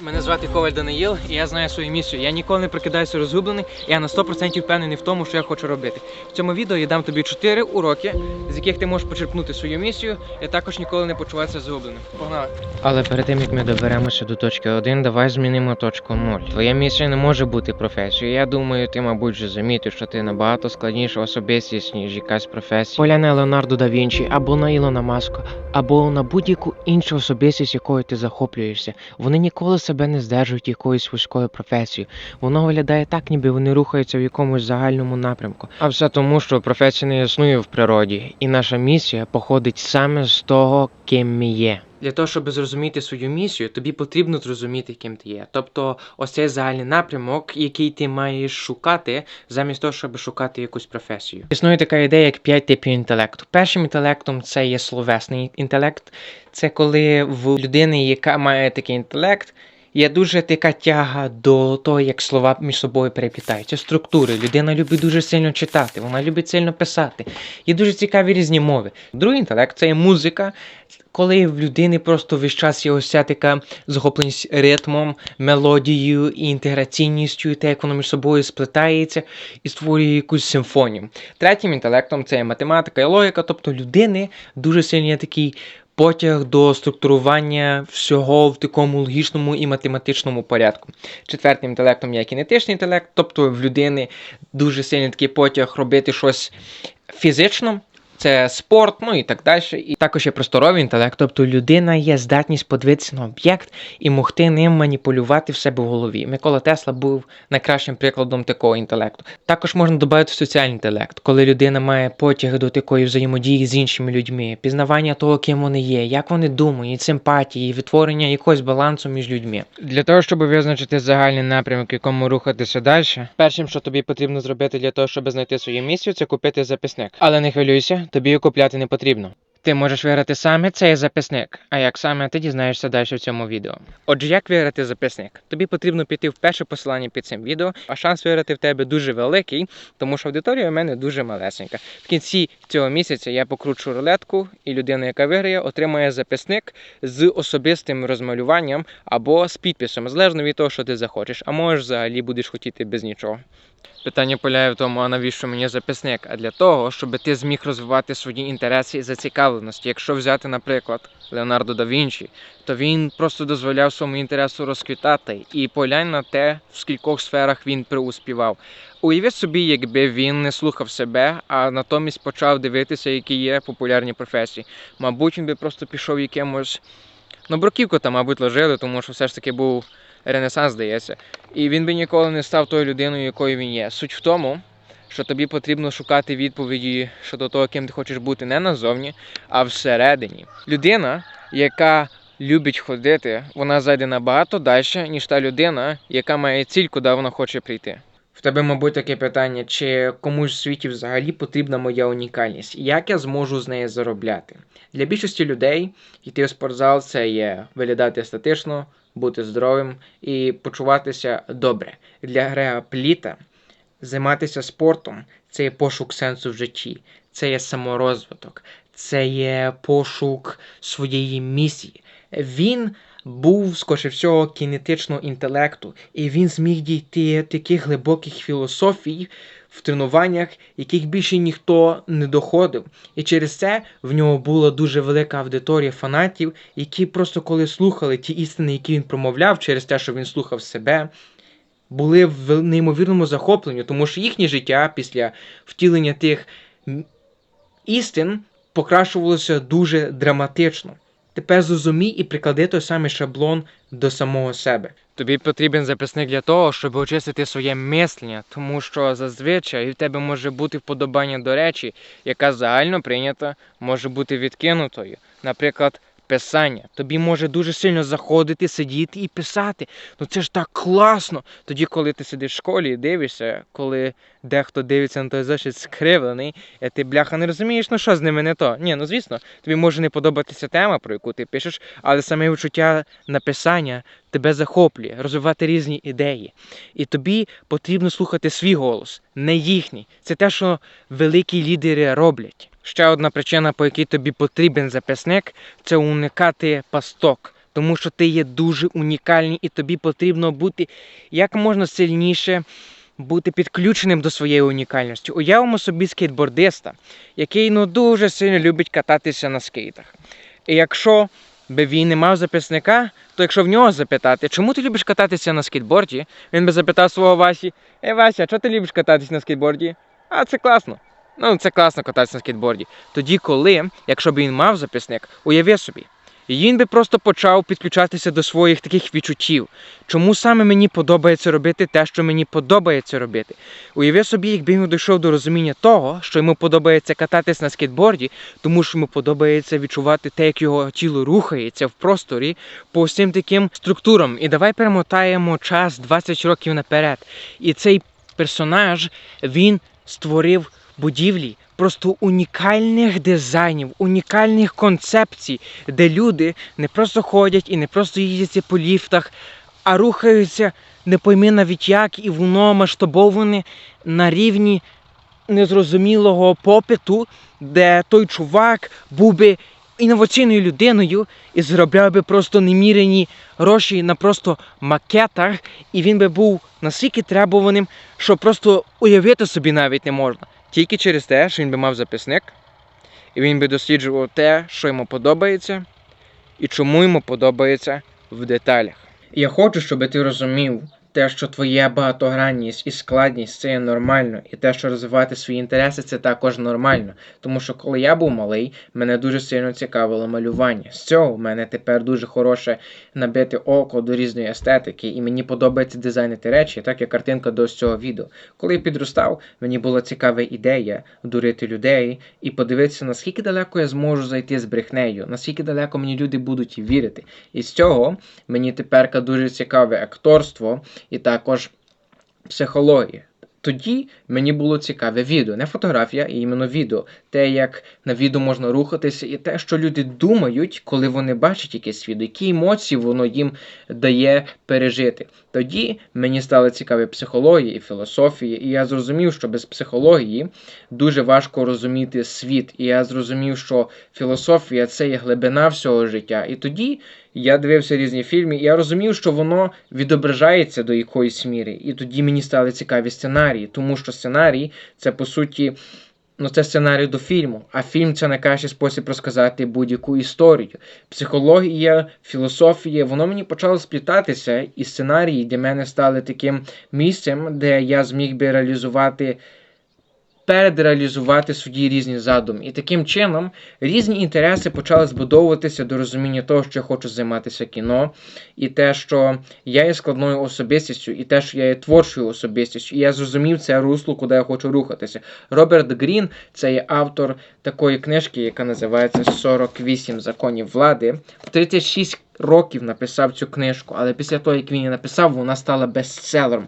Мене звати Коваль Даниїл, і я знаю свою місію. Я ніколи не прикидаюся розгублений, і я на 100% впевнений в тому, що я хочу робити. В цьому відео я дам тобі 4 уроки, з яких ти можеш почерпнути свою місію, і також ніколи не почуватися загубленим. Погнали! Але перед тим як ми доберемося до точки 1, давай змінимо точку 0. Твоя місія не може бути професією. Я думаю, ти, мабуть, вже замітив, що ти набагато складніша особистість, ніж якась професія. Поля на Леонардо да Вінчі, або на Ілона Маска, або на будь-яку іншу особистість, якою ти захоплюєшся. Вони ніколи себе не здержують якоюсь вузькою професією. Воно виглядає так, ніби вони рухаються в якомусь загальному напрямку. А все тому, що професія не існує в природі, і наша місія походить саме з того, ким ми є. Для того, щоб зрозуміти свою місію, тобі потрібно зрозуміти, ким ти є. Тобто, ось цей загальний напрямок, який ти маєш шукати, замість того, щоб шукати якусь професію. Існує така ідея, як 5 типів інтелекту. Першим інтелектом це є словесний інтелект. Це коли в людини, яка має такий інтелект, є дуже така тяга до того, як слова між собою переплітаються. Структури. Людина любить дуже сильно читати, вона любить сильно писати. Є дуже цікаві різні мови. Другий інтелект це є музика. Коли в людини просто весь час є ось ця така захопленість ритмом, мелодією і інтеграційністю, і те, як воно між собою сплетається і створює якусь симфонію. Третім інтелектом це є математика і логіка, тобто людини дуже сильний такий потяг до структурування всього в такому логічному і математичному порядку. Четвертим інтелектом є кінетичний інтелект, тобто в людини дуже сильний такий потяг робити щось фізично. Це спорт, ну і так далі. І також є просторовий інтелект, тобто людина є здатність подивитися на об'єкт і могти ним маніпулювати в себе в голові. Микола Тесла був найкращим прикладом такого інтелекту. Також можна додати соціальний інтелект, коли людина має потяг до такої взаємодії з іншими людьми, пізнавання того, ким вони є, як вони думають, симпатії, відтворення якогось балансу між людьми. Для того, щоб визначити загальний напрямок, якому рухатися далі, першим, що тобі потрібно зробити для того, щоб знайти свою місію, це купити записник. Але не хвилюйся, тобі його купляти не потрібно. Ти можеш виграти саме цей записник, а як саме ти дізнаєшся далі в цьому відео. Отже, як виграти записник? Тобі потрібно піти в перше посилання під цим відео, а шанс виграти в тебе дуже великий, тому що аудиторія у мене дуже малесенька. В кінці цього місяця я покручу рулетку, і людина, яка виграє, отримає записник з особистим розмалюванням або з підписом, залежно від того, що ти захочеш, а можеш взагалі будеш хотіти без нічого. Питання полягає в тому, а навіщо мені записник? А для того, щоб ти зміг розвивати свої інтереси і зацікавленості. Якщо взяти, наприклад, Леонардо да Вінчі, то він просто дозволяв своєму інтересу розквітати і поглянь на те, в скількох сферах він преуспівав. Уявіть собі, якби він не слухав себе, а натомість почав дивитися, які є популярні професії. Мабуть, він би просто пішов якимось. Ну, бруківку там, мабуть, ложили, тому що все ж таки був Ренесанс, здається. І він би ніколи не став тою людиною, якою він є. Суть в тому, що тобі потрібно шукати відповіді щодо того, ким ти хочеш бути не назовні, а всередині. Людина, яка любить ходити, вона зайде набагато далі, ніж та людина, яка має ціль, куди вона хоче прийти. В тебе, мабуть, таке питання, чи комусь в світі взагалі потрібна моя унікальність, як я зможу з неї заробляти? Для більшості людей йти в спортзал це є виглядати естетично, бути здоровим і почуватися добре. Для Грега Пліта займатися спортом це є пошук сенсу в житті, це є саморозвиток, це є пошук своєї місії. Він був, скоріше всього, кінетичного інтелекту, і він зміг дійти таких глибоких філософій в тренуваннях, яких більше ніхто не доходив. І через це в нього була дуже велика аудиторія фанатів, які просто коли слухали ті істини, які він промовляв, через те, що він слухав себе, були в неймовірному захопленні, тому що їхнє життя після втілення тих істин покращувалося дуже драматично. Тепер зрозумій і приклади той самий шаблон до самого себе. Тобі потрібен записник для того, щоб очистити своє мислення, тому що зазвичай в тебе може бути вподобання до речі, яка загально прийнята, може бути відкинутою. Наприклад, писання. Тобі може дуже сильно заходити, сидіти і писати. Ну це ж так класно. Тоді, коли ти сидиш в школі і дивишся, коли дехто дивиться на той зошит скривлений, і ти бляха не розумієш, ну що з ними не то. Ні, ну звісно, тобі може не подобатися тема, про яку ти пишеш, але саме відчуття написання тебе захоплює, розвивати різні ідеї. І тобі потрібно слухати свій голос, не їхній. Це те, що великі лідери роблять. Ще одна причина, по якій тобі потрібен записник, це уникати пасток. тому що ти є дуже унікальний і тобі потрібно бути як можна сильніше бути підключеним до своєї унікальності. Уявимо собі скейтбордиста, який ну дуже сильно любить кататися на скейтах. І якщо би він не мав записника, то якщо в нього запитати, чому ти любиш кататися на скейтборді, він би запитав свого Васі: Ей, Вася, чого ти любиш кататися на скейтборді? А це класно. Ну, це класно кататися на скейтборді. Тоді, коли, якщо б він мав записник, уяви собі, він би просто почав підключатися до своїх таких відчуттів. Чому саме мені подобається робити те, що мені подобається робити? Уяви собі, якби він дійшов до розуміння того, що йому подобається кататись на скейтборді, тому що йому подобається відчувати те, як його тіло рухається в просторі по всім таким структурам. І давай перемотаємо час 20 років наперед. І цей персонаж він створив будівлі. Просто унікальних дизайнів, унікальних концепцій, де люди не просто ходять і не просто їздять по ліфтах, а рухаються не пойми навіть як, і воно масштабоване на рівні незрозумілого попиту, де той чувак був би інноваційною людиною і заробляв би просто немірені гроші на просто макетах, і він би був настільки требуваним, що просто уявити собі навіть не можна. Тільки через те, що він би мав записник, і він би досліджував те, що йому подобається, і чому йому подобається в деталях. Я хочу, щоб ти розумів те, що твоя багатогранність і складність це є нормально, і те, що розвивати свої інтереси, це також нормально. Тому що коли я був малий, мене дуже сильно цікавило малювання. З цього в мене тепер дуже хороше набите око до різної естетики, і мені подобається дизайнити речі, так як картинка до цього відео. Коли я підростав, мені була цікава ідея дурити людей і подивитися, наскільки далеко я зможу зайти з брехнею, наскільки далеко мені люди будуть вірити. І з цього мені тепер дуже цікаве акторство і також психологія. Тоді мені було цікаве відео, не фотографія, а іменно відео. Те, як на відео можна рухатися, і те, що люди думають, коли вони бачать якесь відео, які емоції воно їм дає пережити. Тоді мені стало цікаві психологія і філософія, і я зрозумів, що без психології дуже важко розуміти світ. І я зрозумів, що філософія це є глибина всього життя. І тоді я дивився різні фільми, і я розумів, що воно відображається до якоїсь міри. І тоді мені стали цікаві сценарії, тому що сценарій це по суті. Ну, це сценарій до фільму, а фільм це найкращий спосіб розказати будь-яку історію. Психологія, філософія, воно мені почало сплітатися, і сценарії для мене стали таким місцем, де я зміг би реалізувати передреалізувати свої різні задуми. І таким чином різні інтереси почали збудовуватися до розуміння того, що я хочу займатися кіно, і те, що я є складною особистістю, і те, що я є творчою особистістю. І я зрозумів це русло, куди я хочу рухатися. Роберт Грін це є автор такої книжки, яка називається 48 законів влади. В 36 років написав цю книжку, але після того, як він її написав, вона стала бестселером.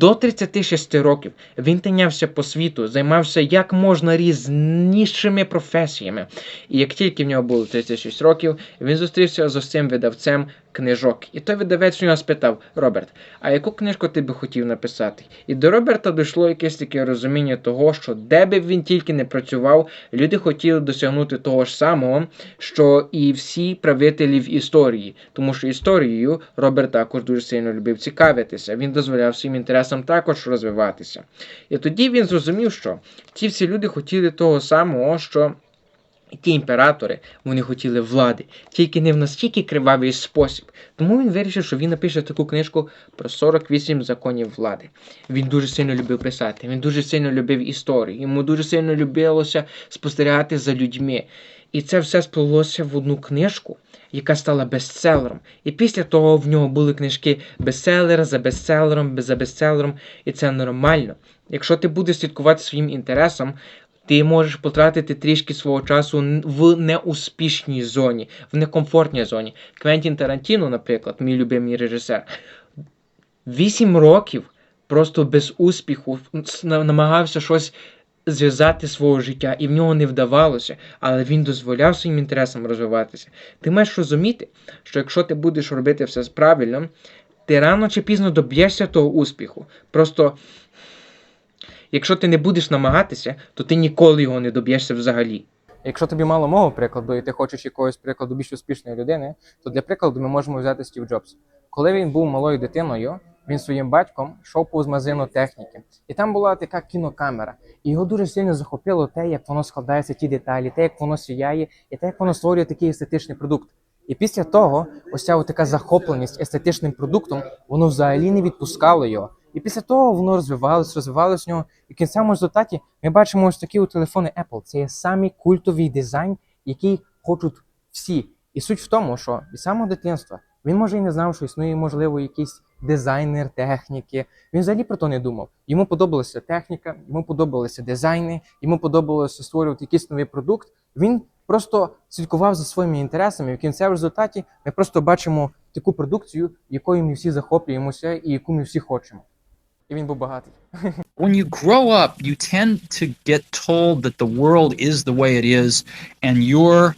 До 36 років він тинявся по світу, займався як можна різнішими професіями. І як тільки в нього було 36 років, він зустрівся з ось цим видавцем книжок. І той видавець у нього спитав: Роберт, а яку книжку ти би хотів написати? І до Роберта дійшло якесь таке розуміння того, що де би він тільки не працював, люди хотіли досягнути того ж самого, що і всі правителі в історії. Тому що історією Роберт також дуже сильно любив цікавитися. Він дозволяв своїм інтересам також розвиватися. І тоді він зрозумів, що ті всі люди хотіли того самого, що. Ті імператори вони хотіли влади, тільки не в настільки кривавий спосіб. Тому він вирішив, що він напише таку книжку про 48 законів влади. Він дуже сильно любив писати, він дуже сильно любив історію, йому дуже сильно любилося спостерігати за людьми. І це все сплелося в одну книжку, яка стала бестселером. І після того в нього були книжки бестселера за бестселером, за бестселером, і це нормально. Якщо ти будеш слідкувати своїм інтересам, ти можеш потратити трішки свого часу в неуспішній зоні, в некомфортній зоні. Квентін Тарантіно, наприклад, мій любимий режисер, 8 років просто без успіху намагався щось зв'язати свого життя, і в нього не вдавалося, але він дозволяв своїм інтересам розвиватися. Ти маєш розуміти, що якщо ти будеш робити все правильно, ти рано чи пізно доб'єшся того успіху. Просто якщо ти не будеш намагатися, то ти ніколи його не доб'єшся взагалі. Якщо тобі мало мого прикладу, і ти хочеш якогось прикладу більш успішної людини, то для прикладу ми можемо взяти Стів Джобс. Коли він був малою дитиною, він своїм батьком йшов повз магазину техніки, і там була така кінокамера. І його дуже сильно захопило те, як воно складається, ті деталі, те, як воно сіяє, і те, як воно створює такий естетичний продукт. І після того, ось ця така захопленість естетичним продуктом, воно взагалі не відпускало його. І після того воно розвивалось, розвивалось в нього. І в кінцевому результаті ми бачимо ось такі от телефони Apple. Це є самий культовий дизайн, який хочуть всі. І суть в тому, що від самого дитинства він може і не знав, що існує, можливо, якийсь дизайнер техніки. Він взагалі про то не думав. Йому подобалася техніка, йому подобалися дизайни, йому подобалося створювати якийсь новий продукт. Він просто слідкував за своїми інтересами. В кінцевому результаті ми просто бачимо таку продукцію, якою ми всі захоплюємося і яку ми всі хочемо. І він був багатий. when you grow up, you tend to get told that the world is the way it is, and your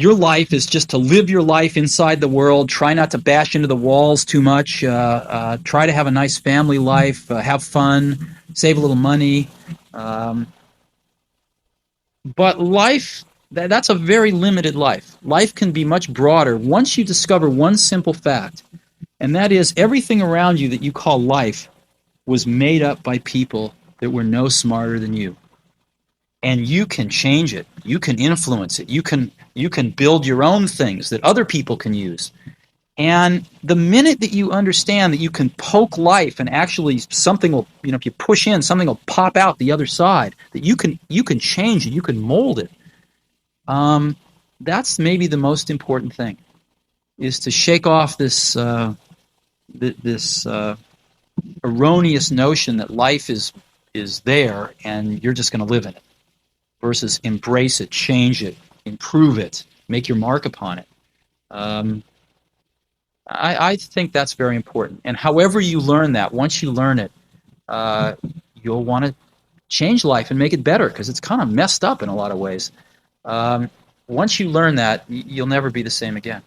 your life is just to live your life inside the world. Try not to bash into the walls too much. Uh, uh, try to have a nice family life. Uh, have fun. Save a little money. Um, but life that, that's a very limited life. Life can be much broader once you discover one simple fact, and that is everything around you that you call life was made up by people that were no smarter than you and you can change it you can influence it you can you can build your own things that other people can use. And the minute that you understand that you can poke life and actually something will you know if you push in something will pop out the other side that you can you can change it you can mold it um, that's maybe the most important thing is to shake off this uh, th- this uh, erroneous notion that life is is there and you're just going to live in it versus embrace it change it improve it make your mark upon it um, I, I think that's very important and however you learn that once you learn it uh, you'll want to change life and make it better because it's kind of messed up in a lot of ways um, once you learn that you'll never be the same again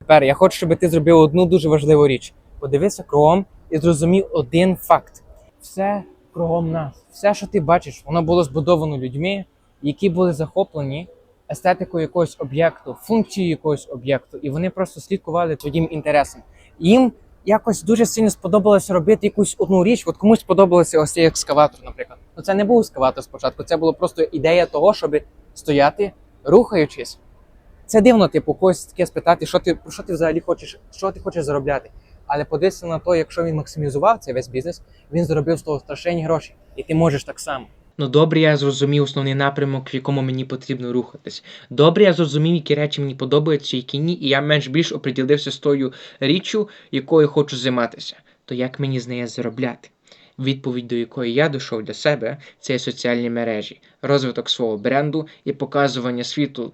Тепер я хочу, щоб ти зробив одну дуже важливу річ. Подивися кругом і зрозумів один факт: все кругом нас, все, що ти бачиш, воно було збудовано людьми, які були захоплені естетикою якогось об'єкту, функцією якогось об'єкту, і вони просто слідкували твоїм інтересам. Їм якось дуже сильно сподобалося робити якусь одну річ. От комусь сподобалося ось цей екскаватор, наприклад. Ну це не був екскаватор спочатку, це було просто ідея того, щоб стояти, рухаючись. Це дивно, типу, когось таке спитати, що ти про що ти взагалі хочеш, що ти хочеш заробляти. Але подивися на то, якщо він максимізував цей весь бізнес, він заробив з того страшенні гроші, і ти можеш так само. Ну добре, я зрозумів основний напрямок, в якому мені потрібно рухатись. Добре, я зрозумів, які речі мені подобаються, які ні, і я менш більш оприділився з тою річчю, якою хочу займатися. То як мені з нею заробляти? Відповідь, до якої я дійшов для себе, це соціальні мережі, розвиток свого бренду і показування світу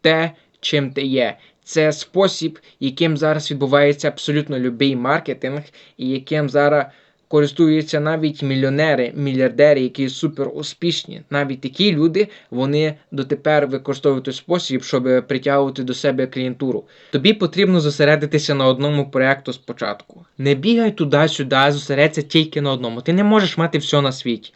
те, чим ти є. Це спосіб, яким зараз відбувається абсолютно любий маркетинг, і яким зараз користуються навіть мільйонери, мільярдери, які супер успішні. Навіть такі люди вони дотепер використовують той спосіб, щоб притягувати до себе клієнтуру. Тобі потрібно зосередитися на одному проєкту спочатку. Не бігай туди-сюди, зосередься тільки на одному. Ти не можеш мати все на світі.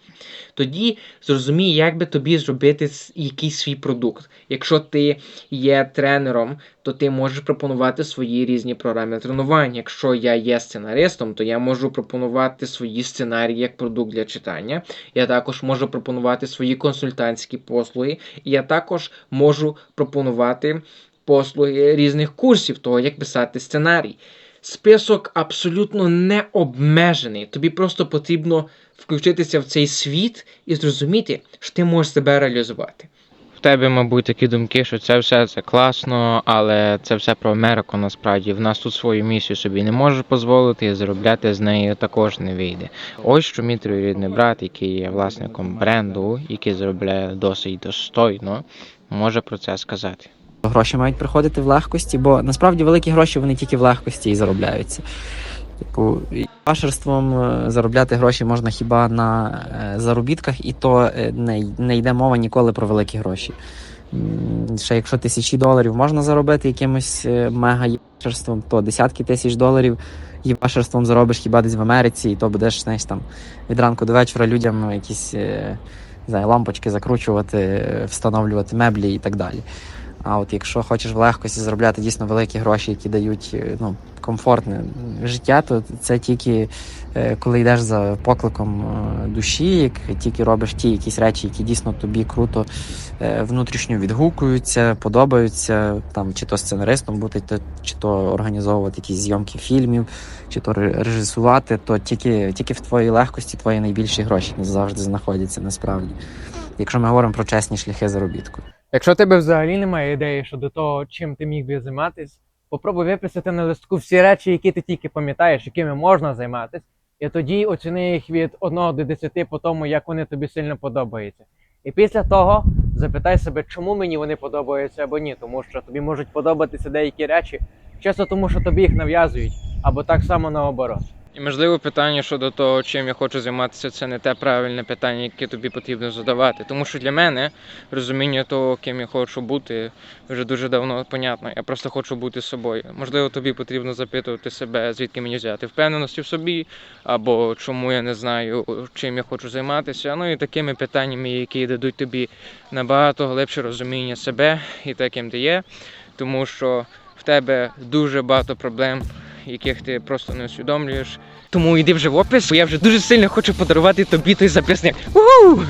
Тоді зрозумій, як би тобі зробити якийсь свій продукт. Якщо ти є тренером, то ти можеш пропонувати свої різні програми тренувань. Якщо я є сценаристом, то я можу пропонувати свої сценарії як продукт для читання. Я також можу пропонувати свої консультантські послуги. Я також можу пропонувати послуги різних курсів, того, як писати сценарій. Список абсолютно не обмежений. Тобі просто потрібно включитися в цей світ і зрозуміти, що ти можеш себе реалізувати. В тебе, мабуть, такі думки, що це все це класно, але це все про Америку насправді. В нас тут свою місію собі не можеш дозволити і заробляти з нею також не вийде. Ось що мій троюрідний брат, який є власником бренду, який заробляє досить достойно, може про це сказати. Гроші мають приходити в легкості, бо насправді великі гроші вони тільки в легкості і заробляються. Типу, пашерством е, заробляти гроші можна хіба на е, заробітках, і то е, не, не йде мова ніколи про великі гроші. Ще якщо тисячі доларів можна заробити якимось мега єбашерством, то десятки тисяч доларів єбашерством заробиш хіба десь в Америці, і то будеш знаєш, там, від ранку до вечора людям якісь не лампочки закручувати, встановлювати меблі і так далі. А от якщо хочеш в легкості заробляти дійсно великі гроші, які дають е, ну, комфортне життя, то це тільки е, коли йдеш за покликом е, душі, як тільки робиш ті якісь речі, які дійсно тобі круто внутрішньо відгукуються, подобаються, там чи то сценаристом бути, чи то організовувати якісь зйомки фільмів, чи то режисувати, то тільки, тільки в твоїй легкості твої найбільші гроші завжди знаходяться насправді. Якщо ми говоримо про чесні шляхи заробітку. Якщо тебе взагалі немає ідеї щодо того, чим ти міг би займатися, попробуй виписати на листку всі речі, які ти тільки пам'ятаєш, якими можна займатися, і тоді оціни їх від 1 до 10 по тому, як вони тобі сильно подобаються. І після того запитай себе, чому мені вони подобаються або ні, тому що тобі можуть подобатися деякі речі, чисто тому, що тобі їх нав'язують, або так само наоборот. І можливо питання щодо того, чим я хочу займатися, це не те правильне питання, яке тобі потрібно задавати. Тому що для мене розуміння того, ким я хочу бути, вже дуже давно понятно. Я просто хочу бути собою. Можливо, тобі потрібно запитувати себе, звідки мені взяти впевненості в собі, або чому я не знаю, чим я хочу займатися. Ну і такими питаннями, які дадуть тобі набагато глибше розуміння себе і те, ким ти є, тому що в тебе дуже багато проблем яких ти просто не усвідомлюєш. Тому йди вже в опис, бо я вже дуже сильно хочу подарувати тобі той записник. Уху!